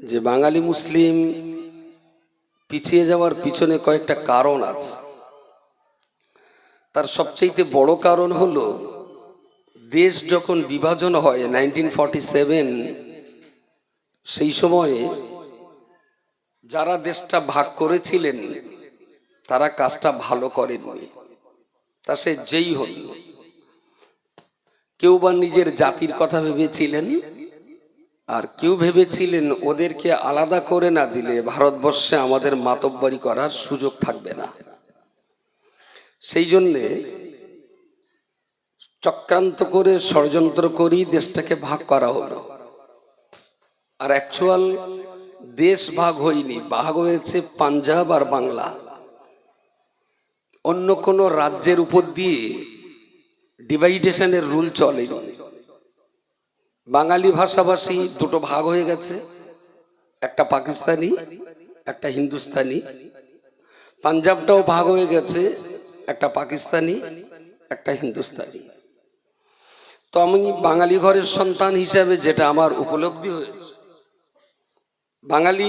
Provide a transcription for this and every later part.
যে বাঙালি মুসলিম পিছিয়ে যাওয়ার পিছনে কয়েকটা কারণ আছে। তার সবচেয়ে বড় কারণ হল, দেশ যখন বিভাজন হয় নাইনটিন সেই সময়ে যারা দেশটা ভাগ করেছিলেন, তারা কাজটা ভালো করেননি। তা সে যেই হল কেউ বা নিজের জাতির কথা ভেবেছিলেন আর কেউ ভেবেছিলেন ওদেরকে আলাদা করে না দিলে ভারতবর্ষে আমাদের মাতব্বরি করার সুযোগ থাকবে না। সেই জন্যে চক্রান্ত করে ষড়যন্ত্র করেই দেশটাকে ভাগ করা হলো। আর অ্যাকচুয়াল দেশ ভাগ হয়নি, ভাগ হয়েছে পাঞ্জাব আর বাংলা। অন্য কোনো রাজ্যের উপর দিয়ে ডিভাইডেশনের রুল চলেনি। বাঙালি ভাষাভাষী দুটো ভাগ হয়ে গেছে। একটা পাকিস্তানি, একটা হিন্দুস্তানি। পাঞ্জাবটাও ভাগ হয়ে গেছে, একটা পাকিস্তানি, একটা হিন্দুস্তানি। তো আমি বাঙালি ঘরের সন্তান হিসাবে যেটা আমার উপলব্ধি হয়েছে বাঙালি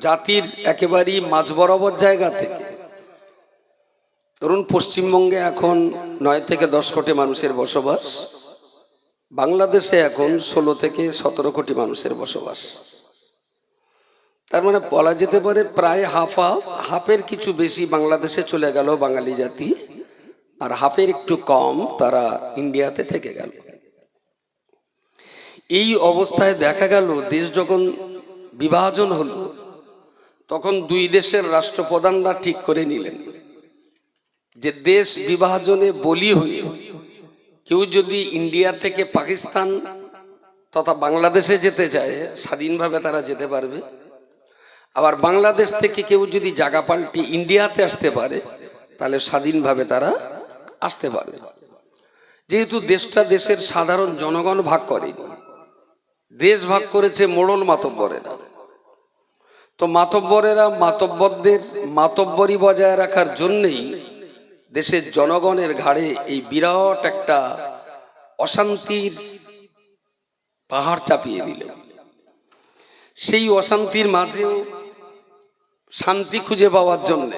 জাতির একেবারেই মাঝ বরাবর জায়গা থেকে, ধরুন পশ্চিমবঙ্গে এখন নয় থেকে দশ কোটি মানুষের বসবাস বাংলাদেশে এখন ষোলো থেকে সতেরো কোটি মানুষের বসবাস। তার মানে বলা যেতে পারে প্রায় হাফ হাফ হাফের কিছু বেশি বাংলাদেশে চলে গেল বাঙালি জাতি, আর হাফের একটু কম তারা ইন্ডিয়াতে থেকে গেল। এই অবস্থায় দেখা গেল দেশ যখন বিভাজন হলো, তখন দুই দেশের রাষ্ট্রপ্রধানরা ঠিক করে নিলেন যে দেশ বিভাজনে বলি হয়ে কেউ যদি ইন্ডিয়া থেকে পাকিস্তান তথা বাংলাদেশে যেতে চায়, স্বাধীনভাবে তারা যেতে পারবে। আবার বাংলাদেশ থেকে কেউ যদি জায়গা পাল্টি ইন্ডিয়াতে আসতে পারে, তাহলে স্বাধীনভাবে তারা আসতে পারবে। যেহেতু দেশটা দেশের সাধারণ জনগণ ভাগ করেনি দেশ ভাগ করেছে মোড়ল মাতব্বরেরা। তো মাতব্বরেরা মাতব্বরদের, মাতব্বরি বজায় রাখার জন্যেই দেশের জনগণের ঘাড়ে এই বিরাট একটা অশান্তির পাহাড় চাপিয়ে দিল। সেই অশান্তির মাঝেও শান্তি খুঁজে পাওয়ার জন্য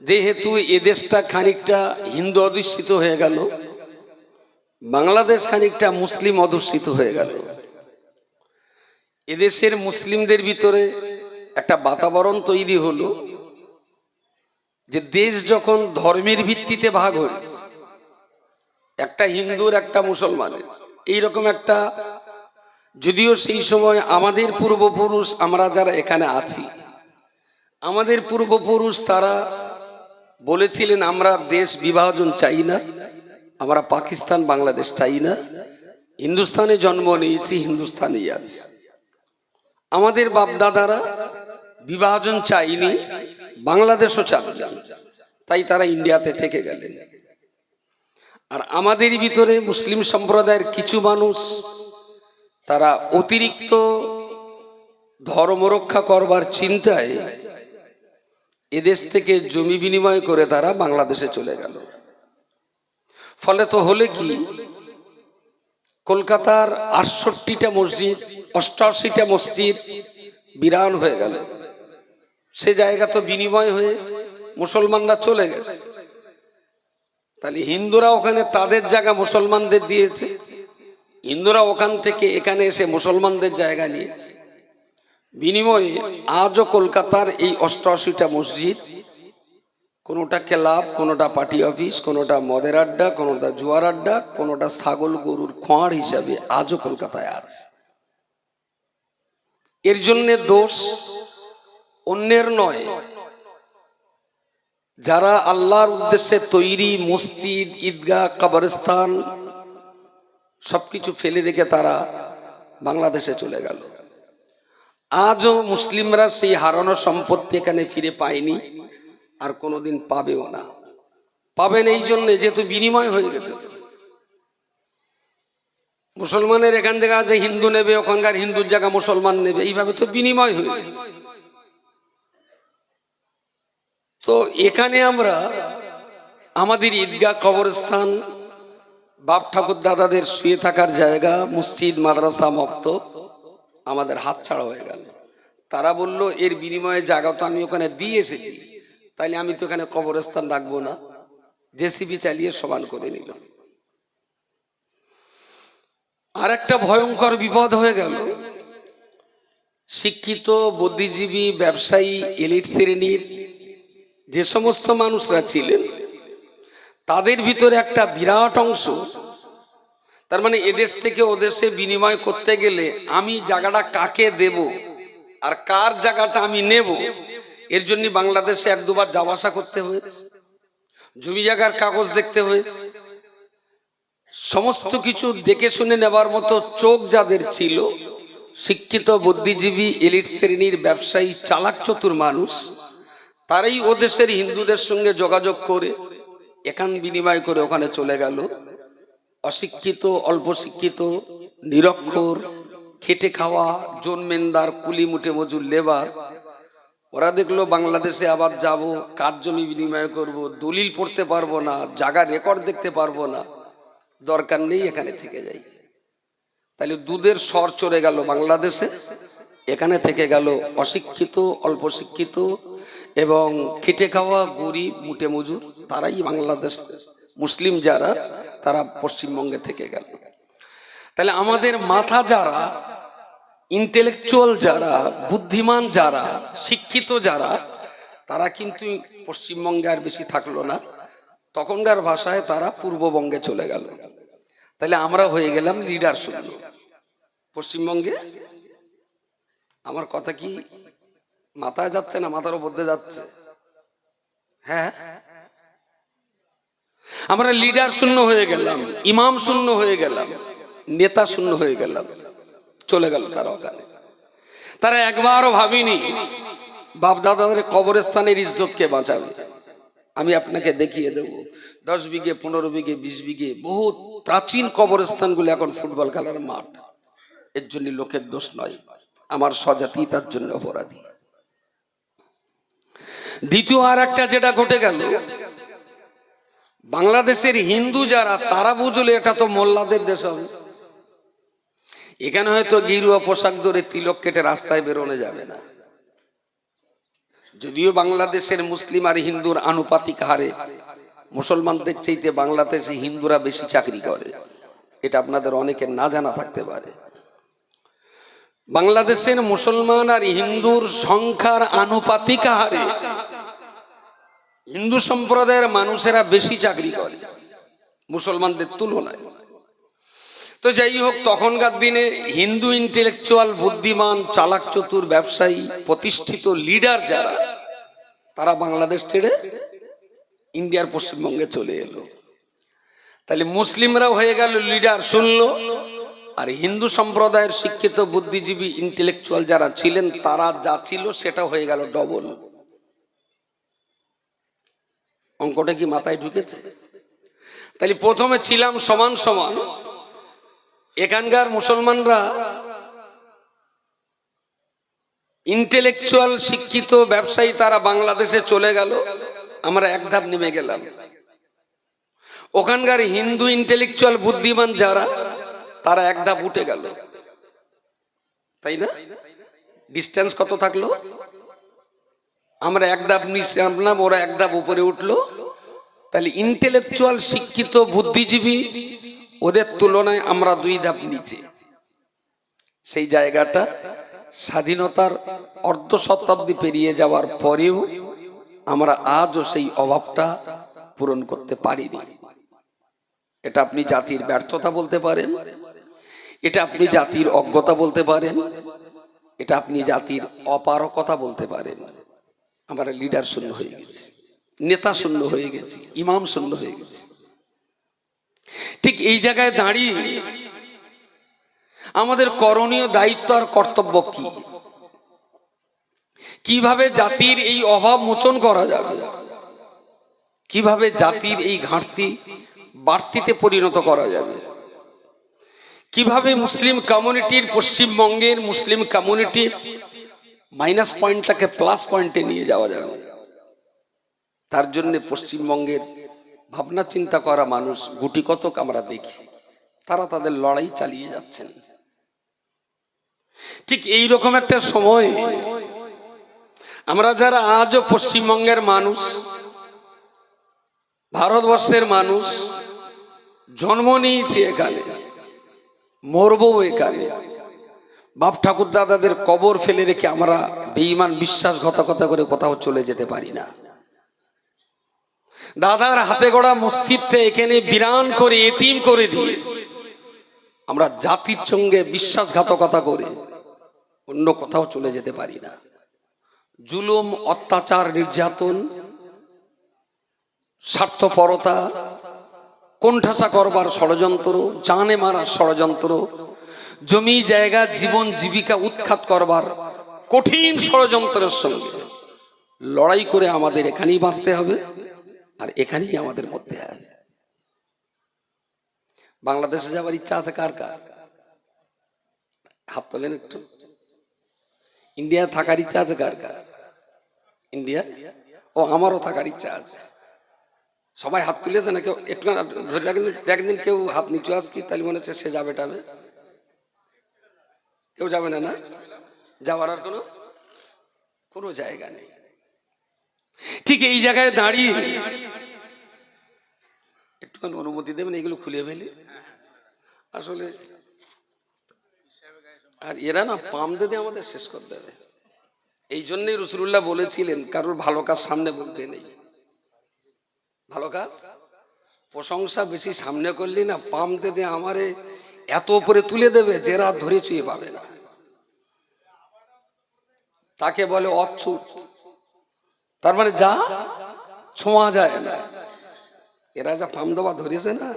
যেহেতু এদেশটা খানিকটা হিন্দু অধিষ্ঠিত হয়ে গেল, বাংলাদেশ খানিকটা মুসলিম অধ্যুষিত হয়ে গেল এদেশের মুসলিমদের ভিতরে একটা বাতাবরণ তৈরি হলো। যে দেশ যখন ধর্মের ভিত্তিতে ভাগ হয়েছে, একটা হিন্দুর, একটা মুসলমানের, এইরকম একটা, যদিও সেই সময় আমাদের পূর্বপুরুষ, আমরা যারা এখানে আছি, আমাদের পূর্বপুরুষ তারা বলেছিলেন, আমরা দেশ বিভাজন চাই না, আমরা পাকিস্তান, বাংলাদেশ চাই না, হিন্দুস্তানে জন্ম নিয়েছি, হিন্দুস্তানেই আছি। আমাদের বাপদাদারা বিভাজন চাইনি বাংলাদেশও চান। তাই তারা ইন্ডিয়াতে থেকে গেলেন। আর আমাদের ভিতরে মুসলিম সম্প্রদায়ের কিছু মানুষ, তারা অতিরিক্ত ধর্ম রক্ষা করবার চিন্তায় এদেশ থেকে জমি বিনিময় করে তারা বাংলাদেশে চলে গেল। ফলে তো হলে কি? কলকাতার আটষট্টিটা মসজিদ, অষ্টআশিটা মসজিদ বিরান হয়ে গেল। সে জায়গা তো বিনিময় হয়ে মুসলমানরা চলে গেছে। তাহলে হিন্দুরা ওখানে তাদের জায়গা মুসলমানদের দিয়েছে। হিন্দুরা ওখান থেকে এখানে এসে মুসলমানদের জায়গা নিয়েছে। বিনিময়ে আজও কলকাতার এই অষ্টআশিটা মসজিদ, কোনোটা ক্লাব, কোনোটা পার্টি অফিস, কোনোটা মদের আড্ডা, কোনোটা জুয়ার আড্ডা, কোনোটা ছাগল গরুর খোঁড় হিসাবে আজও কলকাতায় আছে। এর জন্যে দোষ অন্যের নয়। যারা আল্লাহর উদ্দেশ্যে তৈরি মসজিদ, ঈদগাহ, কবরস্থান, সবকিছু ফেলে রেখে তারা বাংলাদেশে চলে গেল। আজও মুসলিমরা সেই হারানো সম্পত্তি এখানে ফিরে পায়নি, আর কোনোদিন পাবেও না। পাবেন এই জন্য যেহেতু বিনিময় হয়ে গেছে। মুসলমানের এখান থেকে যে হিন্দু নেবে, ওখানকার হিন্দুর জায়গা মুসলমান নেবে, এইভাবে তো বিনিময় হয়ে গেছে। তো এখানে আমরা আমাদের ঈদগাহ কবরস্থান বাপ ঠাকুর দাদাদের শুয়ে থাকার জায়গা, মসজিদ, মাদ্রাসা, মক্ত আমাদের হাত ছাড়া হয়ে গেল। তারা বলল, এর বিনিময়ে জায়গা তো আমি ওখানে দিয়ে এসেছি। তাইলে আমি তো এখানে কবরস্থান রাখব না। জেসিবি চালিয়ে সমান করে নিল। আর একটা ভয়ঙ্কর বিপদ হয়ে গেল। শিক্ষিত, বুদ্ধিজীবী, ব্যবসায়ী, এলিট শ্রেণির যে সমস্ত মানুষরা ছিলেন, তাদের ভিতরে একটা বিরাট অংশ, তার মানে এদেশ থেকে ওদেশে বিনিময় করতে গেলে আমি জায়গাটা কাকে দেব আর কার জায়গাটা আমি নেব, এর জন্য বাংলাদেশে এক দুবার যাওয়া আসা করতে হয়েছে জমি জায়গার কাগজ দেখতে হয়েছে। সমস্ত কিছু দেখে শুনে নেবার মতো চোখ যাদের ছিল, শিক্ষিত, বুদ্ধিজীবী, এলিট শ্রেণির ব্যবসায়ী, চালাক, চতুর মানুষ তারাই ও দেশের হিন্দুদের সঙ্গে যোগাযোগ করে এখান বিনিময় করে ওখানে চলে গেল। অশিক্ষিত, অল্প শিক্ষিত, নিরক্ষর, খেটে খাওয়া জন্মেন্দার কুলি মুটে মজুর লেবার। ওরা দেখল, বাংলাদেশে আবার যাব কাজ জমি বিনিময় করব, দলিল পড়তে পারব না, জায়গা রেকর্ড দেখতে পারব না। দরকার নেই এখানে থেকে যাই। তাহলে দুধের স্বর চড়ে গেল বাংলাদেশে। এখানে থেকে গেল অশিক্ষিত, অল্প শিক্ষিত এবং খেটে খাওয়া গরিব মুটে মজুর, তারাই বাংলাদেশ মুসলিম যারা, তারা পশ্চিমবঙ্গে থেকে গেল। তাহলে আমাদের মাথা যারা ইন্টেলেকচুয়াল যারা, বুদ্ধিমান যারা, শিক্ষিত যারা, তারা কিন্তু পশ্চিমবঙ্গে আর বেশি থাকল না। তখনকার ভাষায় তারা পূর্ববঙ্গে চলে গেল। তাহলে আমরা হয়ে গেলাম লিডার শূন্য। পশ্চিমবঙ্গে? আমার কথা কি মাথায় যাচ্ছে না, মাথার উপর দিয়ে যাচ্ছে। হ্যাঁ? আমরা লিডার শূন্য হয়ে গেলাম ইমাম শূন্য হয়ে গেলাম, নেতা শূন্য হয়ে গেলাম, চলে গেল তারা ওখানে। তারা একবারও ভাবিনি বাপ দাদাদের কবরস্থানের ইজ্জতকে বাঁচাবে। আমি আপনাকে দেখিয়ে দেব, দশ বিঘে, পনেরো বিঘে, বিশ বিঘে, বহুত প্রাচীন কবরস্থানগুলো এখন ফুটবল খেলার মাঠ। এর জন্য লোকের দোষ নয়, আমার স্বজাতি তার জন্য অপরাধী। দ্বিতীয় আর একটা যেটা ঘটে গেল, বাংলাদেশের হিন্দু যারা, তারা বুঝলে এটা তো মোল্লাদের দেশ হবে। এখানে হয়তো গিরুয়া পোশাক ধরে তিলক কেটে রাস্তায় বেরোনো যাবে না। যদিও বাংলাদেশের মুসলিম আর হিন্দুর আনুপাতিক হারে, মুসলমানদের চাইতে বাংলাদেশে হিন্দুরা বেশি চাকরি করে। এটা আপনাদের অনেকের না জানা থাকতে পারে। বাংলাদেশের মুসলমান আর হিন্দুর সংখ্যার আনুপাতিক হারে হিন্দু সম্প্রদায়ের মানুষেরা বেশি চাকরি করে, মুসলমানদের তুলনায়। তো যাই হোক, তখনকার দিনে হিন্দু ইন্টেলেকচুয়াল বুদ্ধিমান, চালাক চতুর ব্যবসায়ী, প্রতিষ্ঠিত লিডার যারা, তারা বাংলাদেশ ছেড়ে ইন্ডিয়ার পশ্চিমবঙ্গে চলে এলো। তাহলে মুসলিমরাও হয়ে গেল লিডার শুনলো? আর হিন্দু সম্প্রদায়ের শিক্ষিত, বুদ্ধিজীবী ইন্টেলেকচুয়াল যারা ছিলেন, তারা যা ছিল সেটা হয়ে গেল ডবল অঙ্কটা কি মাথায় ঢুকেছে? তাহলে প্রথমে ছিলাম সমান সমান। এখানকার মুসলমানরা ইন্টেলেকচুয়াল শিক্ষিত ব্যবসায়ী তারা বাংলাদেশে চলে গেল, আমরা এক ধাপ নেমে গেলাম। ওখানকার হিন্দু ইন্টেলেকচুয়াল বুদ্ধিমান যারা, তারা এক ধাপ উঠে গেল। তাই না? ডিস্টেন্স কত থাকল? আমরা এক ধাপ নিচে নামলাম ওরা এক ধাপ উপরে উঠল। তাহলে ইন্টেলেকচুয়াল শিক্ষিত বুদ্ধিজীবী, ওদের তুলনায় আমরা দুই ধাপ নিচে। সেই জায়গাটা স্বাধীনতার অর্ধ শতাব্দী পেরিয়ে যাওয়ার পরেও আমরা আজও সেই অভাবটা পূরণ করতে পারিনি। এটা আপনি জাতির ব্যর্থতা বলতে পারেন, এটা আপনি জাতির অজ্ঞতা বলতে পারেন, এটা আপনি জাতির অপারকতা বলতে পারেন। আমরা লিডার শূন্য হয়ে গেছি, নেতা শূন্য হয়ে গেছি ইমাম শূন্য হয়ে গেছি। ঠিক এই জায়গায় দাঁড়িয়ে আমাদের করণীয় দায়িত্ব আর কর্তব্য কি? কীভাবে জাতির এই অভাব মোচন করা যাবে? কীভাবে জাতির এই ঘাটতি বাড়তিতে পরিণত করা যাবে? কীভাবে মুসলিম কমিউনিটির পশ্চিমবঙ্গের মুসলিম কমিউনিটির মাইনাস পয়েন্টটাকে প্লাস পয়েন্টে নিয়ে যাওয়া যাবে। তার জন্য পশ্চিমবঙ্গের ভাবনা চিন্তা করা মানুষ গুটি কতক আমরা দেখি, তারা তাদের লড়াই চালিয়ে যাচ্ছেন। ঠিক এই রকম একটা সময় আমরা যারা আজও পশ্চিমবঙ্গের মানুষ, ভারতবর্ষের মানুষ, জন্ম নিয়েছি এখানে, মরবো এখানে বাপ ঠাকুর দাদাদের কবর ফেলে রেখে আমরা বেঈমান বিশ্বাসঘাতকতা করে কোথাও চলে যেতে পারি না। দাদার হাতে গড়া মসজিদটা এখানে বিরান করে, এতিম করে দিয়ে আমরা জাতির সঙ্গে বিশ্বাসঘাতকতা করে অন্য কোথাও চলে যেতে পারি না। জুলুম, অত্যাচার, নির্যাতন, স্বার্থপরতা, কোণঠাসা করবার ষড়যন্ত্র, জানে মারার ষড়যন্ত্র জমি, জায়গা, জীবন, জীবিকা উৎখাত করবার কঠিন ষড়যন্ত্রের সঙ্গে লড়াই করে আমাদের এখানেই বাঁচতে হবে আর এখানেই আমাদের মধ্যে হবে। বাংলাদেশে যাবার ইচ্ছা আছে কার কার? হাত তোলেন একটু। ইন্ডিয়া থাকার ইচ্ছা আছে কার কার? ইন্ডিয়া ও, আমারও থাকার ইচ্ছা আছে। সবাই হাত তুলেছে না কেউ একটু ধরে রাখেন একদিন কেউ হাত নিচু আস কি? তাহলে মনে হচ্ছে সে যাবে টাবে কেউ যাবে না না? যাওয়ার আর কোনো কোনো জায়গা নেই। ঠিক এই জায়গায় দাঁড়িয়ে একটুখানি অনুমতি দেবেন এগুলো খুলে ফেলি। আসলে আর এরা না পাম দিতে আমাদের শেষ করে দেবে। এই জন্যই রসুল্লাহ বলেছিলেন, কারোর ভালো কাজ সামনে বলতে নেই। ভালো কাজ? প্রশংসা বেশি সামনে করলি না, পাম দিতে আমারে এত উপরে তুলে দেবে যে রাত ধরে চুয়ে পাবে না। তাকে বলে অচ্ছুত। তার মানে যা ছোঁয়া যায় না। এরা যা পাম দেওয়া ধরেছে না,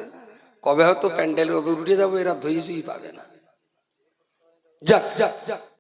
কবে হয়তো প্যান্ডেলের প্যান্ডেল উঠে যাব, এরা ধরেছেই পাবে না। যাক যাক যাক।